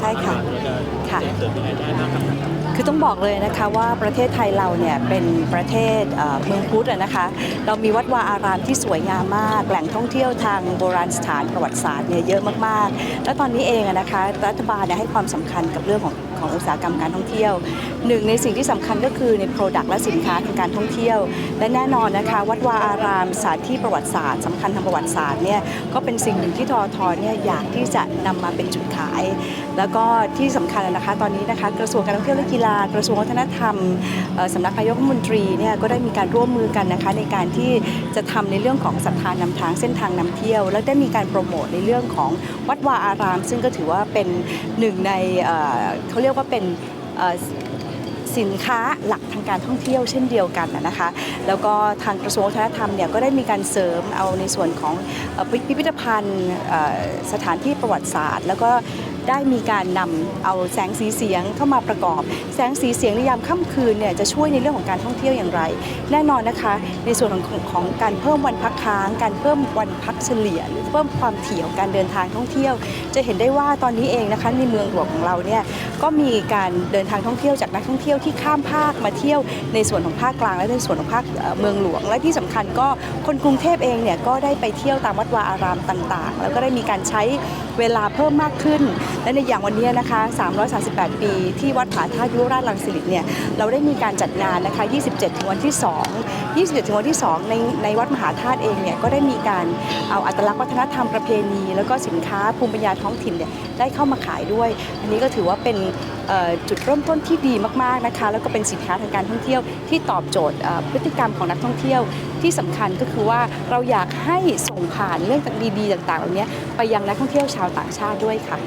ใช่ค่ะ ค่ะเกิดเป็รได้บ้างครับ คือต้องบอกเลยนะคะว่าประเทศไทยเราเนี่ยเป็นประเทศเมืองพุทธนะคะ เรามีวัดวาอารามที่สวยงามมาก แหล่งท่องเที่ยวทางโบราณสถานประวัติศาสตร์เนี่ยเยอะมากๆ และตอนนี้เองนะคะรัฐบาลเนี่ยให้ความสำคัญกับเรื่องของของอุตสาหกรรมการท่องเที่ยวหนึ่งในสิ่งที่สำคัญก็คือใน Product และสินค้าทางการท่องเที่ยว และแน่นอนนะคะวัดวาอารามสถานที่ประวัติศาสตร์สำคัญทางประวัติศาสตร์เนี่ยก็เป็นสิ่งหนึ่งที่ทอทอเนี่ยอยากที่จะนำมาเป็นจุดขาย แล้วก็ที่สำคัญนะคะ ตอนนี้นะคะกระทรวงการท่องเที่ยวและกีฬากระทรวงวัฒนธรรมสำนักนายกรัฐมนตรีเนี่ยก็ได้มีการร่วมมือกันนะคะในการที่จะทำในเรื่องของศรัทธานำทางเส้นทางนำเที่ยว แล้วได้มีการโปรโมทในเรื่องของวัดวาอาราม ซึ่งก็ถือว่าเป็นหนึ่งในเเขาเรียกว่าเป็นสินค้าหลักทางการท่องเที่ยวเช่นเดียวกันนะคะ แล้วก็ทางกระทรวงวัฒนธรรมเนี่ยก็ได้มีการเสริมเอาในส่วนของพิพิธภัณฑ์สถานที่ประวัติศาสตร์ แล้วก็ ได้มีการนำเอาแสงสีเสียงเข้ามาประกอบ แสงสีเสียงในยามค่ำคืนเนี่ยจะช่วยในเรื่องของการท่องเที่ยวอย่างไร แน่นอนนะคะ ในส่วนของของของการเพิ่มวันพักค้าง การเพิ่มวันพักเฉลี่ยหรือเพิ่มความถี่ของการเดินทางท่องเที่ยว จะเห็นได้ว่าตอนนี้เองนะคะในเมืองหลวงของเราเนี่ยก็มีการเดินทางท่องเที่ยวจากนักท่องเที่ยวที่ข้ามภาคมาเที่ยวในส่วนของภาคกลางและในส่วนของภาคเอ่อเมืองหลวง และที่สำคัญก็คนกรุงเทพเองเนี่ยก็ได้ไปเที่ยวตามวัดวาอารามต่างๆ แล้วก็ได้มีการใช้เวลาเพิ่มมากขึ้น และในอย่างวันนี้นะคะ 338 ปีที่วัดผาธาตุยุราชรังสิตเนี่ยเราได้มีการจัดงานนะคะ 27 ถึงวันที่ 2 27 ถึงวันที่ 2 ในในวัดมหาธาตุเองเนี่ยก็ได้มีการเอาอัตลักษณ์วัฒนธรรมประเพณี แล้วก็สินค้าภูมิปัญญาท้องถิ่นเนี่ยได้เข้ามาขายด้วย อันนี้ก็ถือว่าเป็นจุดเริ่มต้นที่ดีมากๆนะคะ แล้วก็เป็นสินค้าทางการท่องเที่ยวที่ตอบโจทย์พฤติกรรมของนักท่องเที่ยวที่สำคัญก็คือว่าเราอยากให้ส่งผ่านเรื่องดีๆ ต่างๆเหล่านี้ไปยังนักท่องเที่ยวชาวต่างชาติด้วยค่ะ